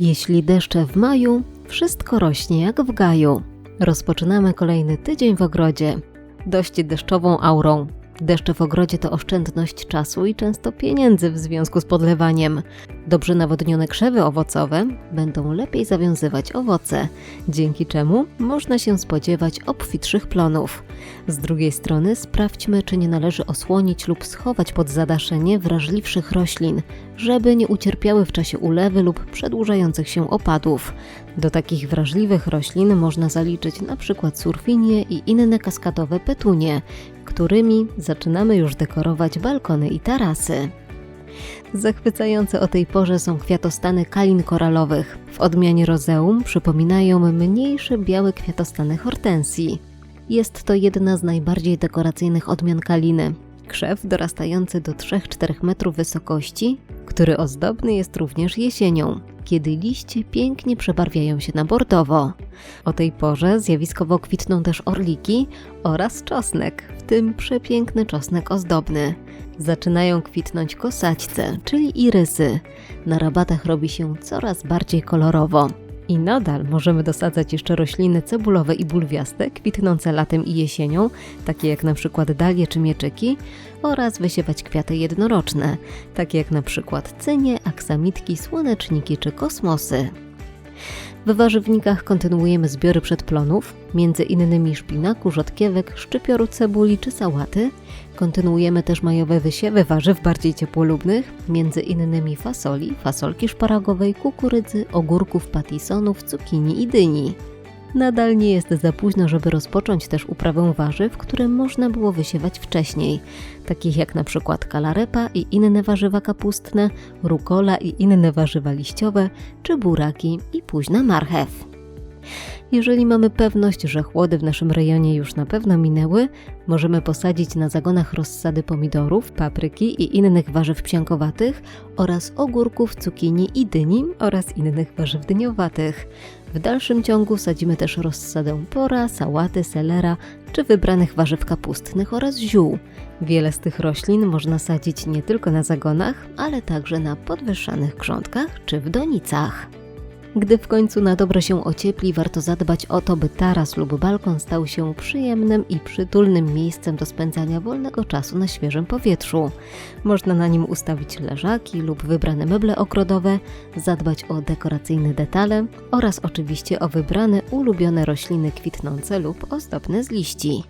Jeśli deszcze w maju, wszystko rośnie jak w gaju. Rozpoczynamy kolejny tydzień w ogrodzie. Dość deszczową aurą. Deszcze w ogrodzie to oszczędność czasu i często pieniędzy w związku z podlewaniem. Dobrze nawodnione krzewy owocowe będą lepiej zawiązywać owoce, dzięki czemu można się spodziewać obfitszych plonów. Z drugiej strony sprawdźmy, czy nie należy osłonić lub schować pod zadaszenie wrażliwszych roślin, żeby nie ucierpiały w czasie ulewy lub przedłużających się opadów. Do takich wrażliwych roślin można zaliczyć np. surfinie i inne kaskadowe petunie, którymi zaczynamy już dekorować balkony i tarasy. Zachwycające o tej porze są kwiatostany kalin koralowych. W odmianie rozeum przypominają mniejsze białe kwiatostany hortensji. Jest to jedna z najbardziej dekoracyjnych odmian kaliny. Krzew dorastający do 3-4 metrów wysokości, który ozdobny jest również jesienią, kiedy liście pięknie przebarwiają się na bordowo. O tej porze zjawiskowo kwitną też orliki oraz czosnek, tym przepiękny czosnek ozdobny. Zaczynają kwitnąć kosaćce, czyli irysy. Na rabatach robi się coraz bardziej kolorowo. I nadal możemy dosadzać jeszcze rośliny cebulowe i bulwiaste, kwitnące latem i jesienią, takie jak na przykład dalie czy mieczyki, oraz wysiewać kwiaty jednoroczne, takie jak na przykład cynie, aksamitki, słoneczniki czy kosmosy. W warzywnikach kontynuujemy zbiory przedplonów, między innymi szpinaku, rzodkiewek, szczypioru cebuli czy sałaty. Kontynuujemy też majowe wysiewy warzyw bardziej ciepłolubnych, między innymi fasoli, fasolki szparagowej, kukurydzy, ogórków, patisonów, cukinii i dyni. Nadal nie jest za późno, żeby rozpocząć też uprawę warzyw, które można było wysiewać wcześniej, takich jak na przykład kalarepa i inne warzywa kapustne, rukola i inne warzywa liściowe, czy buraki i późna marchew. Jeżeli mamy pewność, że chłody w naszym rejonie już na pewno minęły, możemy posadzić na zagonach rozsady pomidorów, papryki i innych warzyw psiankowatych oraz ogórków, cukinii i dyni oraz innych warzyw dyniowatych. W dalszym ciągu sadzimy też rozsadę pora, sałaty, selera czy wybranych warzyw kapustnych oraz ziół. Wiele z tych roślin można sadzić nie tylko na zagonach, ale także na podwyższanych grządkach czy w donicach. Gdy w końcu na dobre się ociepli, warto zadbać o to, by taras lub balkon stał się przyjemnym i przytulnym miejscem do spędzania wolnego czasu na świeżym powietrzu. Można na nim ustawić leżaki lub wybrane meble ogrodowe, zadbać o dekoracyjne detale oraz oczywiście o wybrane ulubione rośliny kwitnące lub ozdobne z liści.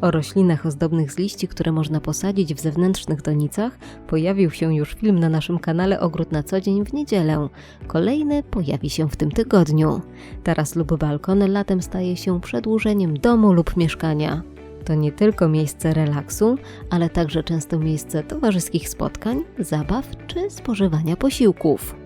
O roślinach ozdobnych z liści, które można posadzić w zewnętrznych donicach, pojawił się już film na naszym kanale Ogród na co dzień w niedzielę. Kolejny pojawi w tym tygodniu. Taras lub balkon latem staje się przedłużeniem domu lub mieszkania. To nie tylko miejsce relaksu, ale także często miejsce towarzyskich spotkań, zabaw czy spożywania posiłków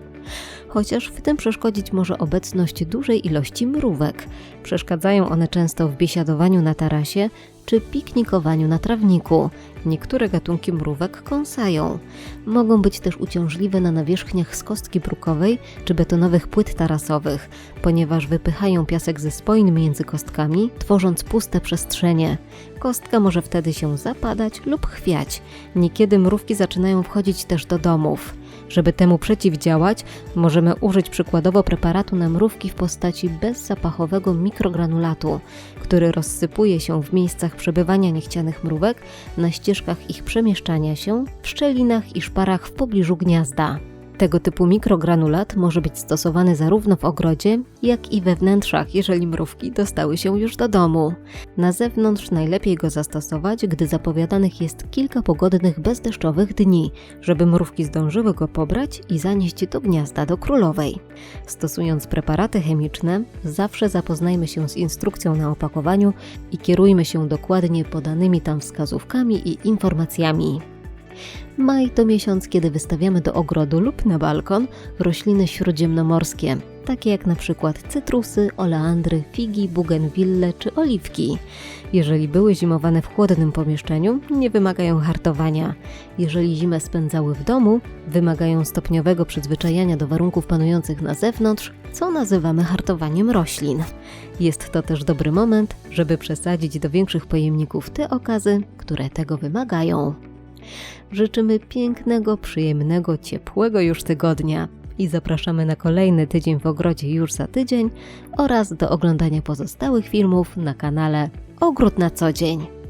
chociaż w tym przeszkodzić może obecność dużej ilości mrówek. Przeszkadzają one często w biesiadowaniu na tarasie czy piknikowaniu na trawniku. Niektóre gatunki mrówek kąsają. Mogą być też uciążliwe na nawierzchniach z kostki brukowej czy betonowych płyt tarasowych, ponieważ wypychają piasek ze spoin między kostkami, tworząc puste przestrzenie. Kostka może wtedy się zapadać lub chwiać. Niekiedy mrówki zaczynają wchodzić też do domów. Żeby temu przeciwdziałać, możemy użyć przykładowo preparatu na mrówki w postaci bezzapachowego mikrogranulatu, który rozsypuje się w miejscach przebywania niechcianych mrówek, na ścieżkach ich przemieszczania się, w szczelinach i szparach w pobliżu gniazda. Tego typu mikrogranulat może być stosowany zarówno w ogrodzie, jak i we wnętrzach, jeżeli mrówki dostały się już do domu. Na zewnątrz najlepiej go zastosować, gdy zapowiadanych jest kilka pogodnych bezdeszczowych dni, żeby mrówki zdążyły go pobrać i zanieść do gniazda do królowej. Stosując preparaty chemiczne, zawsze zapoznajmy się z instrukcją na opakowaniu i kierujmy się dokładnie podanymi tam wskazówkami i informacjami. Maj to miesiąc, kiedy wystawiamy do ogrodu lub na balkon rośliny śródziemnomorskie, takie jak na przykład cytrusy, oleandry, figi, bugenwille czy oliwki. Jeżeli były zimowane w chłodnym pomieszczeniu, nie wymagają hartowania. Jeżeli zimę spędzały w domu, wymagają stopniowego przyzwyczajania do warunków panujących na zewnątrz, co nazywamy hartowaniem roślin. Jest to też dobry moment, żeby przesadzić do większych pojemników te okazy, które tego wymagają. Życzymy pięknego, przyjemnego, ciepłego już tygodnia i zapraszamy na kolejny tydzień w ogrodzie już za tydzień oraz do oglądania pozostałych filmów na kanale Ogród na co dzień.